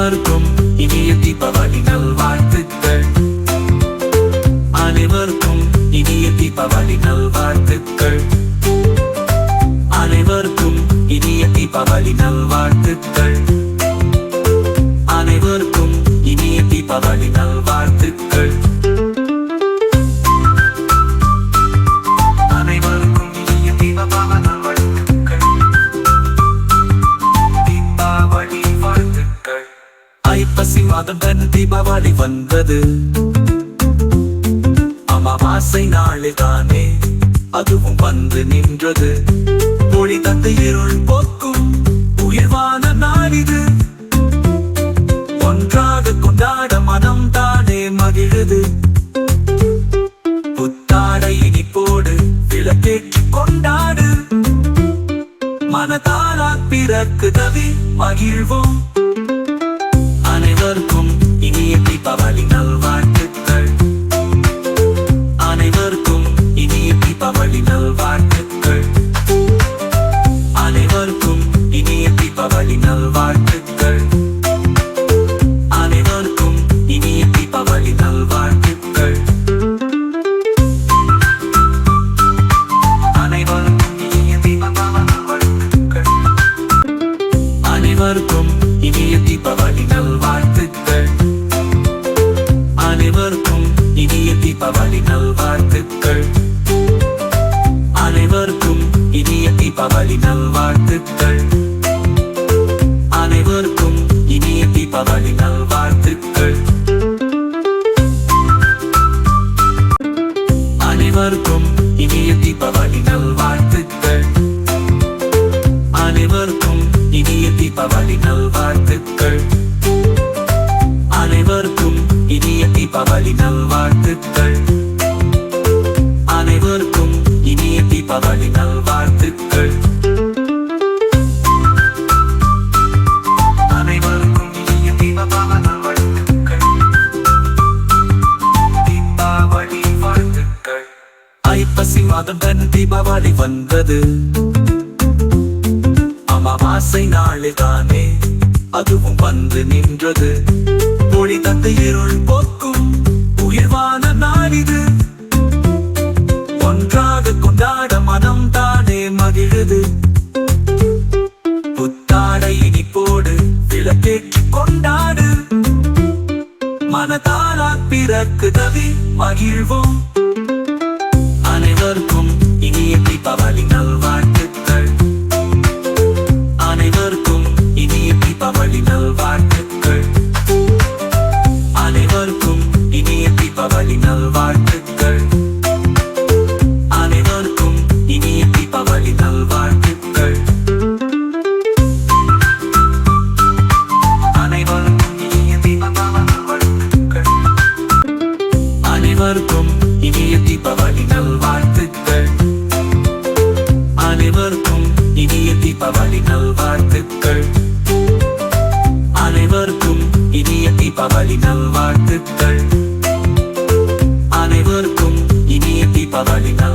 அனைவருக்கும் இனிய தீபாவளி நல்வாழ்த்துக்கள். அனைவருக்கும் இனிய தீபாவளி நல்வாழ்த்துக்கள். அனைவருக்கும் இனிய தீபாவளி நல்வாழ்த்துக்கள். மாதம் தன் தீபாவளி வந்தது. அமாவாசை நாளில் தானே அதுவும் வந்து நின்றது. மொழி தந்து இருள் போக்கும் உயர்வான நாள் இது. ஒன்றாக கொண்டாட மனம் தானே மகிழுது. புத்தாடை இனிப்போடு விளக்கேற்றி கொண்டாடு. மனதாரா பிறக்கு தவி மகிழ்வோம். அனைவருக்கும் தீபாவளி நல்வாழ்த்துக்கள். அனைவருக்கும் இனிய தீபாவளி நல்வாழ்த்துக்கள். அனைவருக்கும் இனிய தீபாவளி நல்வாழ்த்துக்கள். அனைவருக்கும் இனிய தீபாவளி நல்வாழ்த்துக்கள். அனைவருக்கும் இனிய தீபாவளி நல்வாழ்த்துக்கள். மாதம் தன் தீபாவளி வந்தது. அமாவாசை நாளில் தானே அதுவும் வந்து நின்றது. மொழி தந்து இருள் போக்கும் உயர்வான நாளிது ஒன்றாக கொண்டாட மனம் தானே மகிழுது. புத்தாடை இனிப்போடு விளக்கேற்றி கொண்டாடு. மனதாரா பிறக்கு தவி மகிழ்வோம். அனைவருக்கும் தீபாவளி நல்வாழ்த்துக்கள் அனைவருக்கும் இனிய தீபாவளி நல்